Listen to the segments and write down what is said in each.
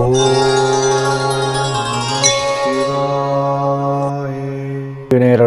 Oh.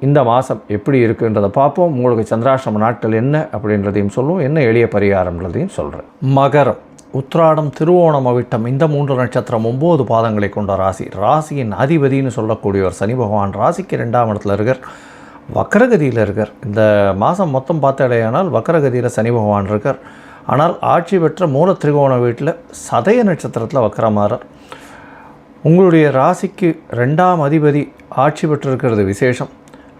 இந்த மாதம் எப்படி இருக்குன்றதை பார்ப்போம். உங்களுக்கு சந்திராசிரம நாட்கள் என்ன அப்படின்றதையும் சொல்லுவோம். என்ன எளிய பரிகாரம்ன்றதையும் சொல்கிறேன் மகரம். உத்ராடம் திருவோணம் அவிட்டம் இந்த மூன்று நட்சத்திரம் ஒம்பது பாதங்களை கொண்ட ராசி. ராசியின் அதிபதினு சொல்லக்கூடியவர் சனி பகவான். ராசிக்கு ரெண்டாம் இடத்துல இருக்கார். வக்கரகதியில் இருக்கார். இந்த மாதம் மொத்தம் பார்த்தாலேயானால் வக்கரகதியில் சனி பகவான் இருக்கார். ஆனால் ஆட்சி பெற்ற மூல திரிகோண வீட்டில் சதய நட்சத்திரத்தில் வக்கரமாறார். உங்களுடைய ராசிக்கு ரெண்டாம் அதிபதி ஆட்சி பெற்றிருக்கிறது விசேஷம்.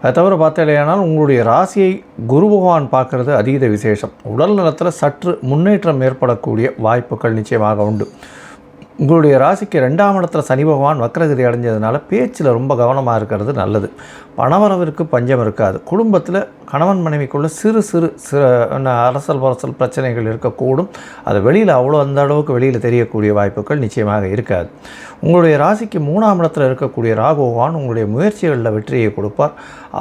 அதை தவிர பார்த்தாலேயானால் உங்களுடைய ராசியை குரு பகவான் பார்க்கறது அதீத விசேஷம். உடல் நலத்தில் சற்று முன்னேற்றம் ஏற்படக்கூடிய வாய்ப்புகள் நிச்சயமாக உண்டு. உங்களுடைய ராசிக்கு ரெண்டாம் இடத்துல சனி பகவான் வக்ரகிரி அடைஞ்சதுனால பேச்சில் ரொம்ப கவனமாக இருக்கிறது நல்லது. பணவரவிற்கு பஞ்சம் இருக்காது. குடும்பத்தில் கணவன் மனைவிக்குள்ள சிறு சிறு சிறு என்ன அரசல் பரசல் பிரச்சனைகள் இருக்கக்கூடும். அது வெளியில் அவ்வளோ அந்த அளவுக்கு வெளியில் தெரியக்கூடிய வாய்ப்புகள் நிச்சயமாக இருக்காது. உங்களுடைய ராசிக்கு மூணாம் இடத்தில் இருக்கக்கூடிய ராகு பகவான் உங்களுடைய முயற்சிகளில் வெற்றியை கொடுப்பார்.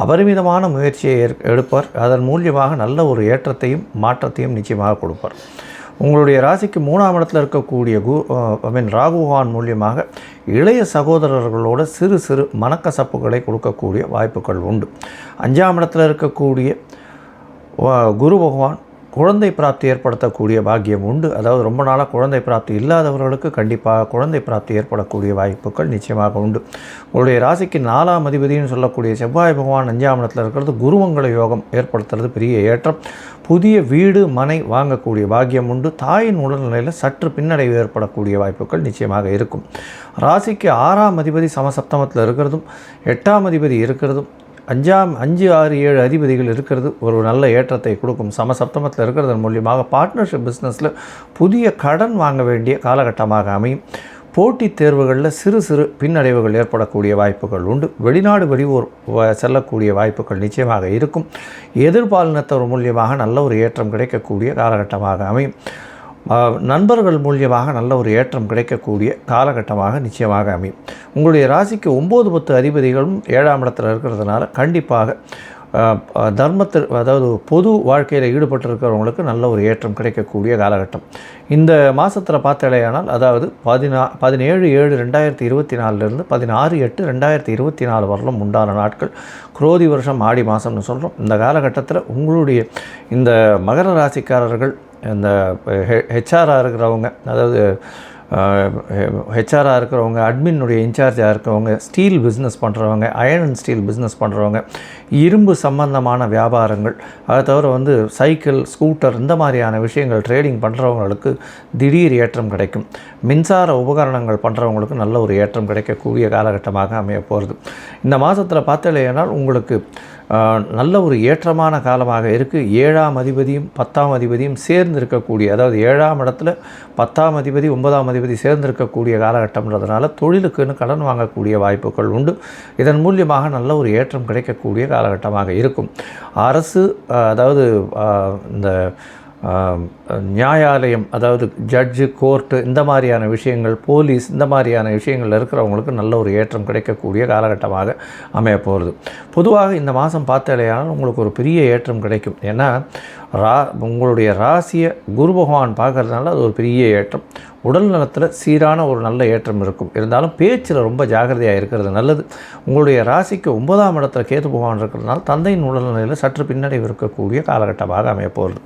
அபரிமிதமான முயற்சியை எடுப்பார். அதன் மூலியமாக நல்ல ஒரு ஏற்றத்தையும் மாற்றத்தையும் நிச்சயமாக கொடுப்பார். உங்களுடைய ராசிக்கு மூணாம் இடத்துல இருக்கக்கூடிய கு ஐ மீன் ராகுகான் மூலியமாக இளைய சகோதரர்களோட சிறு சிறு மனக்கசப்புகளை கொடுக்கக்கூடிய வாய்ப்புகள் உண்டு. அஞ்சாம் இடத்துல இருக்கக்கூடிய குரு பகவான் குழந்தை பிராப்தி ஏற்படுத்தக்கூடிய பாக்கியம் உண்டு. அதாவது ரொம்ப நாளாக குழந்தை பிராப்தி இல்லாதவர்களுக்கு கண்டிப்பாக குழந்தை பிராப்தி ஏற்படக்கூடிய வாய்ப்புகள் நிச்சயமாக உண்டு. உங்களுடைய ராசிக்கு நாலாம் அதிபதினு சொல்லக்கூடிய செவ்வாய் பகவான் அஞ்சாம் இடத்துல இருக்கிறது குருமங்கள யோகம் ஏற்படுத்துறது பெரிய ஏற்றம். புதிய வீடு மனை வாங்கக்கூடிய பாக்கியம் உண்டு. தாயின் உடல்நிலையில் சற்று பின்னடைவு ஏற்படக்கூடிய வாய்ப்புகள் நிச்சயமாக இருக்கும். ராசிக்கு ஆறாம் அதிபதி சமசப்தமத்தில் இருக்கிறதும் எட்டாம் அதிபதி இருக்கிறதும் அஞ்சாம் அஞ்சு ஆறு ஏழு அதிபதிகள் இருக்கிறது ஒரு நல்ல ஏற்றத்தை கொடுக்கும். சமசப்தமத்தில் இருக்கிறதன் மூலியமாக பார்ட்னர்ஷிப் பிஸ்னஸில் புதிய கடன் வாங்க வேண்டிய காலகட்டமாக அமையும். போட்டித் தேர்வுகளில் சிறு சிறு பின்னடைவுகள் ஏற்படக்கூடிய வாய்ப்புகள் உண்டு. வெளிநாடு வெளியூர் செல்லக்கூடிய வாய்ப்புகள் நிச்சயமாக இருக்கும். எதிர்பாலினத்தவர் மூலியமாக நல்ல ஒரு ஏற்றம் கிடைக்கக்கூடிய காலகட்டமாக அமையும். நண்பர்கள் மூலியமாக நல்ல ஒரு ஏற்றம் கிடைக்கக்கூடிய காலகட்டமாக நிச்சயமாக அமையும். உங்களுடைய ராசிக்கு ஒம்பது பத்து அதிபதிகளும் ஏழாம் இடத்தில் இருக்கிறதுனால கண்டிப்பாக தர்மத்தில் அதாவது பொது வாழ்க்கையில் ஈடுபட்டிருக்கிறவங்களுக்கு நல்ல ஒரு ஏற்றம் கிடைக்கக்கூடிய காலகட்டம். இந்த மாதத்தில் பார்த்தாலேயானால் அதாவது பதினா பதினேழு ஏழு ரெண்டாயிரத்தி இருபத்தி நாலுலேருந்து பதினாறு எட்டு ரெண்டாயிரத்தி இருபத்தி நாலு வரலும் உண்டான நாட்கள். குரோதி வருஷம் ஆடி மாதம்னு சொல்கிறோம் இந்த காலகட்டத்தில் உங்களுடைய இந்த மகர ராசிக்காரர்கள் இந்த ஹெச்ஆராக இருக்கிறவங்க அதாவது ஹெச்ஆராக இருக்கிறவங்க அட்மினுடைய இன்சார்ஜாக இருக்கிறவங்க ஸ்டீல் பிஸ்னஸ் பண்ணுறவங்க அயர்ன் அண்ட் ஸ்டீல் பிஸ்னஸ் பண்ணுறவங்க இரும்பு சம்பந்தமான வியாபாரங்கள் அதை தவிர வந்து சைக்கிள் ஸ்கூட்டர் இந்த மாதிரியான விஷயங்கள் ட்ரேடிங் பண்ணுறவங்களுக்கு திடீர் ஏற்றம் கிடைக்கும். மின்சார உபகரணங்கள் பண்ணுறவங்களுக்கு நல்ல ஒரு ஏற்றம் கிடைக்கக்கூடிய காலகட்டமாக அமைய போகிறது இந்த மாதத்தில் பார்த்தலையானால் உங்களுக்கு நல்ல ஒரு ஏற்றமான காலமாக இருக்குது ஏழாம் அதிபதியும் பத்தாம் அதிபதியும் சேர்ந்து இருக்கக்கூடிய அதாவது ஏழாம் இடத்துல பத்தாம் அதிபதி ஒன்பதாம் அதிபதி சேர்ந்து இருக்கக்கூடிய காலகட்டம்ன்றதுனால தொழிலுக்குன்னு கடன் வாங்கக்கூடிய வாய்ப்புகள் உண்டு. இதன் மூலியமாக நல்ல ஒரு ஏற்றம் கிடைக்கக்கூடிய காலகட்டமாக இருக்கும். அரசு அதாவது இந்த நியாயாலயம் அதாவது ஜட்ஜு கோர்ட்டு இந்த மாதிரியான விஷயங்கள் போலீஸ் இந்த மாதிரியான விஷயங்கள் இருக்கிறவங்களுக்கு நல்ல ஒரு ஏற்றம் கிடைக்கக்கூடிய காலகட்டமாக அமைய போகிறது பொதுவாக இந்த மாதம் பார்த்தாலேயானால் உங்களுக்கு ஒரு பெரிய ஏற்றம் கிடைக்கும். ஏன்னா ரா உங்களுடைய ராசியை குரு பகவான் பார்க்கறதுனால அது ஒரு பெரிய ஏற்றம். உடல் நலத்தில் சீரான ஒரு நல்ல ஏற்றம் இருக்கும். இருந்தாலும் பேச்சில் ரொம்ப ஜாக்கிரதையாக இருக்கிறது நல்லது. உங்களுடைய ராசிக்கு ஒன்பதாம் இடத்துல கேது பகவான் இருக்கிறதுனால தந்தையின் உடல்நிலையில் சற்று பின்னடைவு இருக்கக்கூடிய காலகட்டமாக அமையப்போகிறது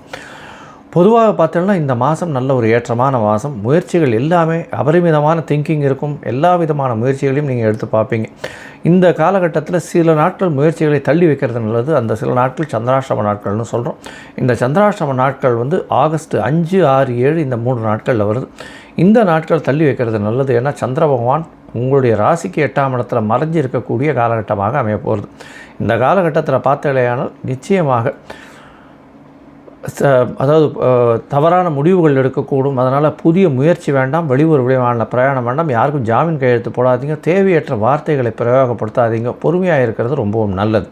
பொதுவாக பார்த்தோம்னா இந்த மாதம் நல்ல ஒரு ஏற்றமான மாதம். முயற்சிகள் எல்லாமே அபரிமிதமான திங்கிங் இருக்கும். எல்லா விதமான முயற்சிகளையும் நீங்கள் எடுத்து பார்ப்பீங்க. இந்த காலகட்டத்தில் சில நாட்கள் முயற்சிகளை தள்ளி வைக்கிறது நல்லது. அந்த சில நாட்கள் சந்திராஷ்டம நாட்கள்னு சொல்கிறோம் இந்த சந்திராஷ்டம நாட்கள் வந்து ஆகஸ்ட் அஞ்சு ஆறு ஏழு இந்த மூன்று நாட்களில் வருது. இந்த நாட்கள் தள்ளி வைக்கிறது நல்லது. ஏன்னா சந்திர பகவான் உங்களுடைய ராசிக்கு எட்டாம் இடத்துல மறைஞ்சு இருக்கக்கூடிய காலகட்டமாக அமைய போகிறது இந்த காலகட்டத்தில் பார்த்தாலேயானால் நிச்சயமாக அதாவது தவறான முடிவுகள் எடுக்கக்கூடும். அதனால் புதிய முயற்சி வேண்டாம் வெளியூர் விளைவான பிரயாணம் வேண்டாம். யாருக்கும் ஜாமீன் கையெழுத்து போடாதீங்க. தேவையற்ற வார்த்தைகளை பிரயோகப்படுத்தாதீங்க. பொறுமையாக இருக்கிறது ரொம்பவும் நல்லது.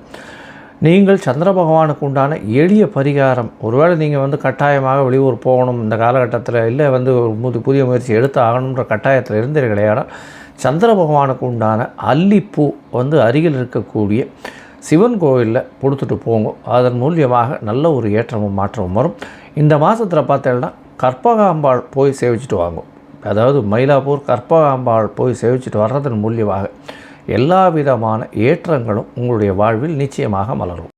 நீங்கள் சந்திர பகவானுக்கு உண்டான எளிய பரிகாரம் ஒருவேளை நீங்கள் வந்து கட்டாயமாக வெளியூர் போகணும் இந்த காலகட்டத்தில் இல்லை வந்து ஒரு புது புதிய முயற்சி எடுத்து ஆகணுன்ற கட்டாயத்தில் இருந்தீர்களேயானால் சந்திர பகவானுக்கு உண்டான அல்லிப்பூ வந்து அருகில் இருக்கக்கூடிய சிவன் கோவிலில் கொடுத்துட்டு போங்க. அதன் மூலியமாக நல்ல ஒரு ஏற்றமும் மாற்றமும் வரும். இந்த மாதத்தில் பார்த்தீங்கன்னா கற்பகாம்பாள் போய் சேவிச்சுட்டு வாங்கும் அதாவது மயிலாப்பூர் கற்பகாம்பாள் போய் சேவிச்சுட்டு வர்றதன் மூலியமாக எல்லா விதமான ஏற்றங்களும் உங்களுடைய வாழ்வில் நிச்சயமாக மலரும்.